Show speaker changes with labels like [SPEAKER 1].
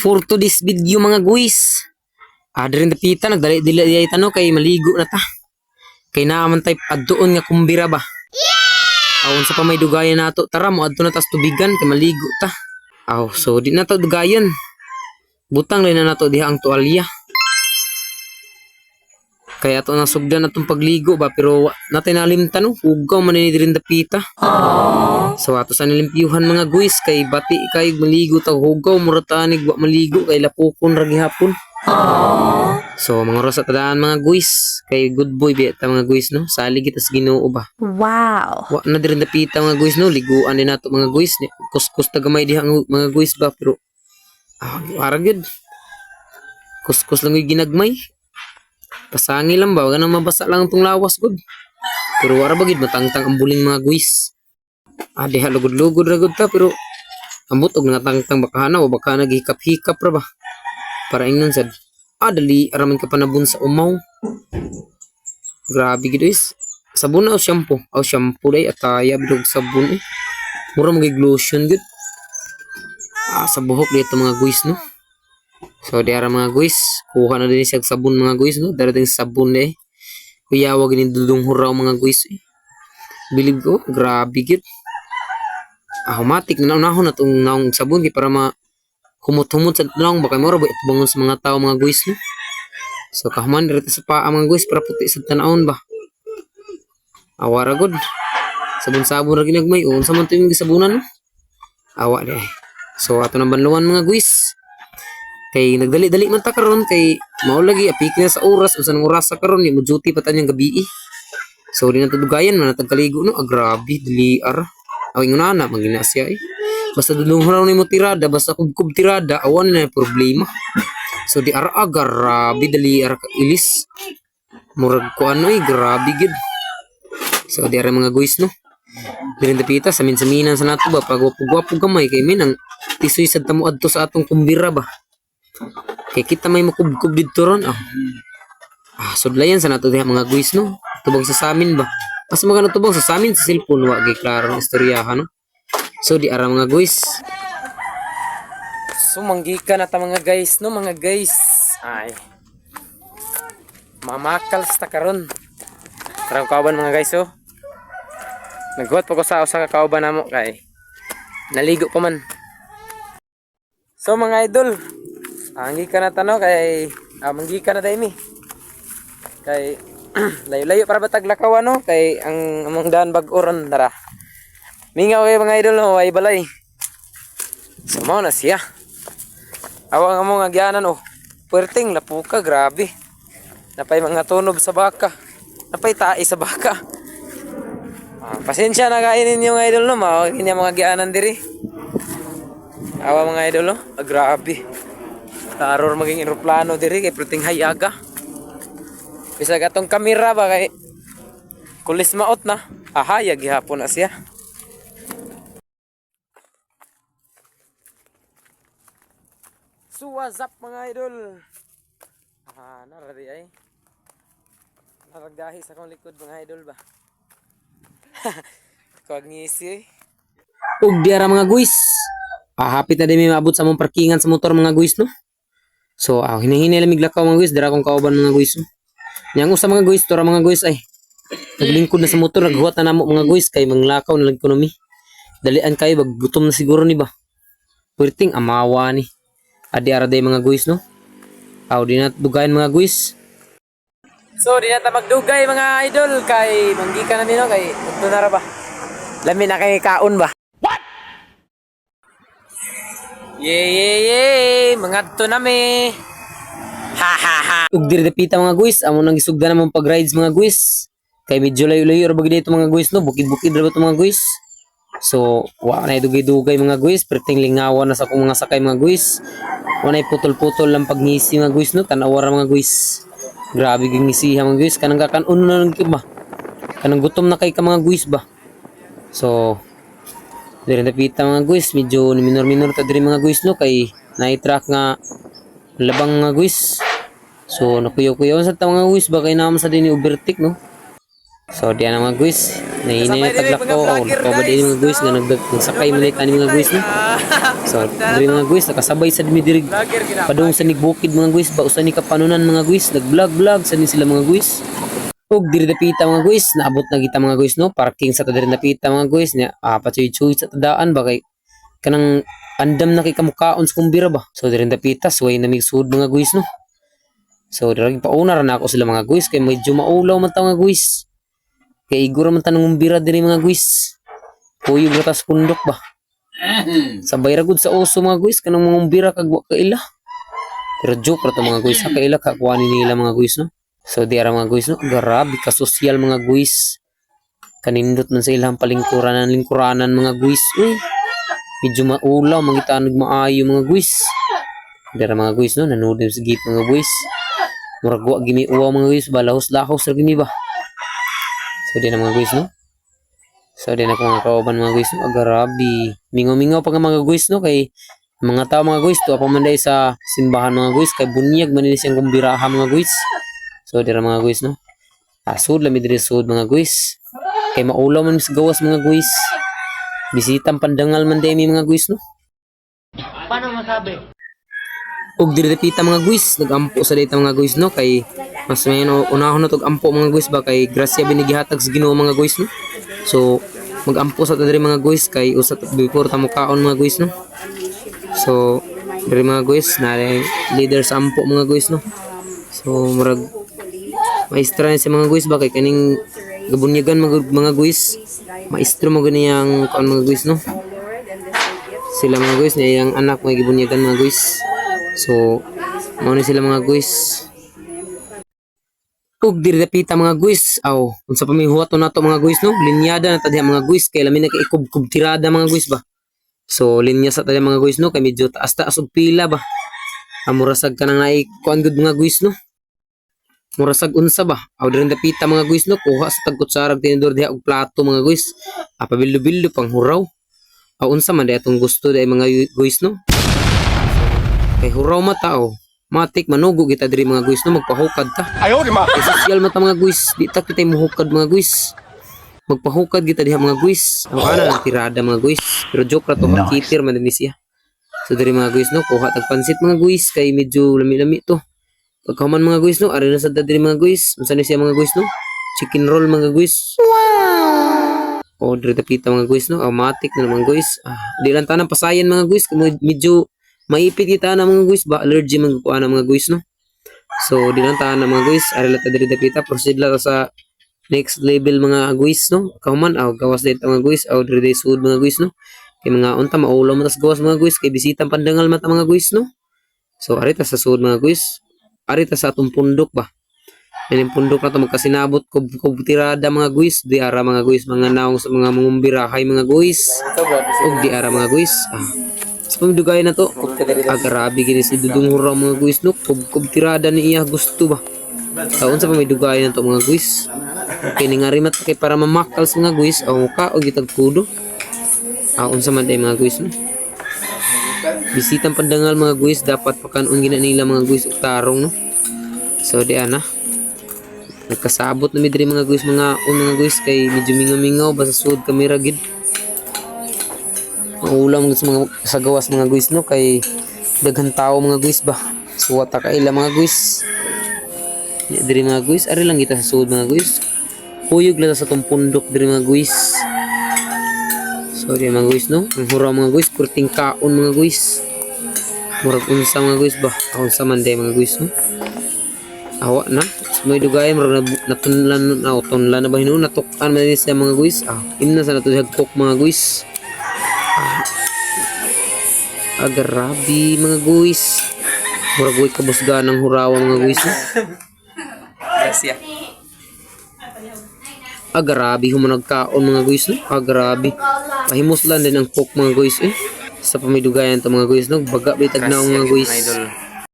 [SPEAKER 1] for to this video mga guys. Ah, rin dapita nagdali dili di tano kay maligo na ta. Kay naaman tay adtuon nga kumbira ba. Awon sa pa may dugayan nato, tara mo adto na tas tubigan kay maligo ta. Aw, so di na to dugayan. Butang lang na nato diha ang tuwalya. Kaya to nasugdan atong pagligo ba pero natay nalimtan no. Ugaw man ni rin dapita. So ato sa nilimpyuhan mga guys kay bati kay maligo ta hugaw muratanig wa maligo kay lapukon ra gihapon. So mga oras sa tadaan mga guys kay good boy biya ta mga guys no. Salig kita sa Ginoo ba.
[SPEAKER 2] Wow.
[SPEAKER 1] Wa na din napita mga guys no. Liguan din nato mga guys. Ni- Kuskus ta gamay diha mga guys ba pero ah good. Kuskus lang yung ginagmay. Pasangi lang ba? Wala nang mabasa lang itong lawas good. Pero wara bagid matangtang ang buling mga guys. Ah, diha lugod-lugod ra gud ta pero ambot og nga tangtang baka na o baka naghikap-hikap ra ba. Para ingnon sad. Ah, dali araman ka panabun sa umaw. Grabe gid is. Sabon na o shampoo? O shampoo day ataya bilog sabon eh. Mura magig lotion gud. Ah, sa buhok dito mga guys no. So di ara mga guys, kuha na din siya sabon mga guys no. Darating sabon eh. Kuya wag ni dudong huraw mga guys eh. Bilib ko, grabe gid. Automatic na unahon na tong naong sabon kay para ma humot-humot sa naong baka mo ba bangon sa mga tao mga guys no. So kahuman dito sa paa mga guys para puti sa tanawon ba. Awara god. Sabon-sabon ra ginagmay unsa man to yung gisabunan no. Awa di. So ato nang banluan mga guys. Kay nagdali-dali man ta karon kay mao lagi apik na sa oras usan oras sa karon ni mo duty pa tanyang gabi. eh. So di na tudugayan man natag kaligo no. Ah, grabe dili ar. Aw ingon na magina siya eh. Basta dulong raw ni mo tirada basta kubkub tirada awan na problema. So di ara ah, grabe dali ar ilis. Murag ko ano eh grabe gid. So di ara mga guys no. Dirin dapita sa minsaminan sa nato ba pagwapo-gwapo gamay kay minang tisoy sa tamo adto sa atong kumbira ba. Kay kita may makubkub dito ron ah. Ah, sudlayan sa nato diha mga guys no. Tubag sa samin ba. Mas magano tubag sa samin sa cellphone wa gay klaro ang istoryahan no. So di ara mga guys. So manggika na ta mga guys no mga guys. Ay. Mamakal sa karon. Tara kauban mga guys oh. Naghuwat pa ko sa usa ka kauban namo kay naligo pa man. So mga idol, anggi ka na tano kay ah, manggi ka na daymi. Kay layo-layo para batag lakaw ano kay ang among daan bag-oron tara. Mingaw kay mga idol no, ay balay. So mao na siya. Awang among agyanan oh. Puwerteng lapuka grabe. Napay mga tunob sa baka. Napay tae sa baka. Ah, pasensya na kainin yung idol no, mao kanya mga gianan diri. Awa mga idol no, ah, grabe. Taror maging eroplano diri kay puting hayaga. Bisa gatong kamera ba kay kulis maot na. Ahayag gihapon na siya. So what's up mga idol? Ah, narari ay. Naragahi sa akong likod mga idol ba? Kag ngisi. Ug diara mga guys. Ah, hapit na din may maabot sa mong parkingan sa motor mga guys no. So, ah, hinahinay lamig lakaw mga guys, dira kong kauban mga guys. No? Yang usa mga guys, tora mga guys ay. Naglingkod na sa motor, naghuwat na namo mga guys kay manglakaw na lang ekonomi. Dalian kayo, baggutom na siguro ni ba. Pwerting amawa ni. Adi ara day mga guys no. Aw di na dugayan mga guys. So di na ta magdugay mga idol kay manggi ka na nino kay ra ba. Lami na kay kaon ba. Yay yay yay mga to na me. Ha ha ha. Ug diri dapita mga guys, amo nang isugda namang pag rides mga guys. Kay medyo layo-layo ra bagay dito mga guys no, bukid-bukid ra ba mga guys. So, wa na dugay-dugay mga guys, perting lingawan na sa akong mga sakay mga guys. Wa na putol-putol lang pagngisi mga guys no, tanawa ra mga guys. Grabe gyud ngisiha mga guys, kanang kakan-un na lang ba. Kanang gutom na kay ka mga guys ba. So, Dire napita mga guys, medyo minor-minor ta diri mga guys no kay na-track nga labang mga guys. So nakuyaw-kuyaw sa ta mga guys ba kay naman sa din ni overtake no. So diyan mga guys. Nainay na taglako o nakabad din mga guys nga nagdag nagsakay man ani mga guys no. So diri mga guys nakasabay sa dimi diri padung sa nigbukid mga guys ba usa ni kapanunan mga guys nag-vlog vlog sa ni sila mga guys. Og diri dapita mga guys naabot na kita mga guys no parking sa ta diri dapita mga guys nya ah pachuy-chuy sa tadaan ba kay kanang andam na kay kamukaon sa kumbira ba. So diri dapita suway na migsud mga guys no. So diri pauna ra na ako sila mga guys kay medyo maulaw man ta mga guys. Kay igura man tanong umbira diri mga guys. Kuyog na tas pundok ba. Sabay ra gud sa uso mga guys kanang mga umbira kag kaila. Pero joke ra to mga guys, kaila ka kuani nila mga guys no. So di ara mga guys no, grabe ka social mga guys. Kanindot man sa ilang palingkuranan lingkuranan mga guys. Uy. Medyo maulaw mangita nagmaayo mga guys. Di mga guys no, nanood na sa gate mga guys. Murag wa gimi uwa mga guys, balahos-lahos ra gimi ba. So di na mga guys no. So di na ko mga kauban mga guys no. Ah, grabe. Mingaw-mingaw pa nga mga guys no kay mga tao mga guys to pa man sa simbahan mga guys kay bunyag man siyang kumbiraha mga guys. So di ra mga guys no. Asud lami diri sud mga guys. Kay maulaw man sa gawas mga guys. Bisitang pandangal man dahil mga guys no.
[SPEAKER 2] Paano masabi?
[SPEAKER 1] og diri pita mga guys nagampo sa data mga guys no kay mas may no, unahon na tog ampo mga guys ba kay grasya binigihatag sa Ginoo mga guys no so magampo sa diri mga guys kay usa before ta mo kaon mga guys no so diri mga guys na leader sa ampo mga guys no so murag maestra na si mga guys ba kay kaning gabunyagan mga, mga guys maestro mo ganiyang kaon mga guys no? Sila mga guys niya yung anak may gibunyagan mga guys so mao ni sila mga guys ug diri dapita mga guys aw unsa pa may huwato nato mga guys no? Linyada na ta diha mga guys kay lamin na kay ikub tirada mga guys ba? So linya sa ta diha mga guys no? Kay medyo taas taas og pila ba? Amurasag ka nang nai kuan mga guys no murasag unsa ba aw diri dapita mga guys no kuha sa tagkot sarag tinidor diha og plato mga guys apabildo-bildo pang huraw aw unsa man atong gusto day mga guys no kay huraw mata oh. Matik manugo kita diri mga guys no magpahukad ta.
[SPEAKER 2] Ayaw, di ma.
[SPEAKER 1] Social mata mga guys, di ta kita muhukad mga guys. Magpahukad kita diha mga guys. Ang ana ng tirada mga guys. Pero joke ra to nice. kitir man din siya. So diri mga guys no, kuha tag pansit mga guys kay medyo lami-lami to. Pagkahuman mga guys no, ari na sa diri mga guys. Unsa ni siya mga guys no? Chicken roll mga guys. Oh, diri tapita mga guys no. Automatic na mga guys. Ah, di lang tanang pasayan mga guys. Medyo maipit kita na mga guys ba allergy mga kuha na mga guys no so di lang tahan na mga guys ari lata diri dapita proceed lang sa next level mga guys no kahuman aw gawas dito mga guys aw diri day sud mga guys no kay mga unta maulaw man tas gawas mga guys kay bisitang pandangal mata mga guys no so ari ta sa sud mga guys ari ta sa atong pundok ba yung pundok na to magkasinabot ko ko tirada mga guys di ara mga guys mga naong sa mga mangumbirahay mga guys ug di ara mga guys ah sa pamidugay na to grabe gini si dudong hura mga guys no kub kub tirada ni iya gusto ba taon sa pamidugay na to mga guys kini nga rimat kay para mamakal sa mga guys ang ka o gitag kudo ah unsa man day mga guys no bisitang pandangal mga guys dapat pakanon gina nila mga guys og tarong no? So di ana. Nagkasabot na midri mga guys mga un mga guys kay medyo mingaw-mingaw basta suod kamera gid. Maulam sa mga sa gawas mga guys no? Kay daghan tao mga guys ba? Suwata ka ila mga guys. Diri mga guys ari lang kita sa suod mga guys. Huyog lang sa tong pundok diri mga guys sorry mga guys no ang hura mga guys kurting kaon mga guys murag unsa mga guys ba unsa man day mga guys no awa na may dugay murag na- natunlan na tunlan na ba hinuon natukan man siya mga guys ah imna sa nato hagkok mga guys Ah, grabe mga guys. Murag way kabusga ng hurawa mga guys. no? Ah, grabe humanag kaon mga guys. No? Ah, grabe. Pahimos lang din ang cook mga guys. Eh. Sa pamidugayan to mga guys. No? Baga bitag na mga guys.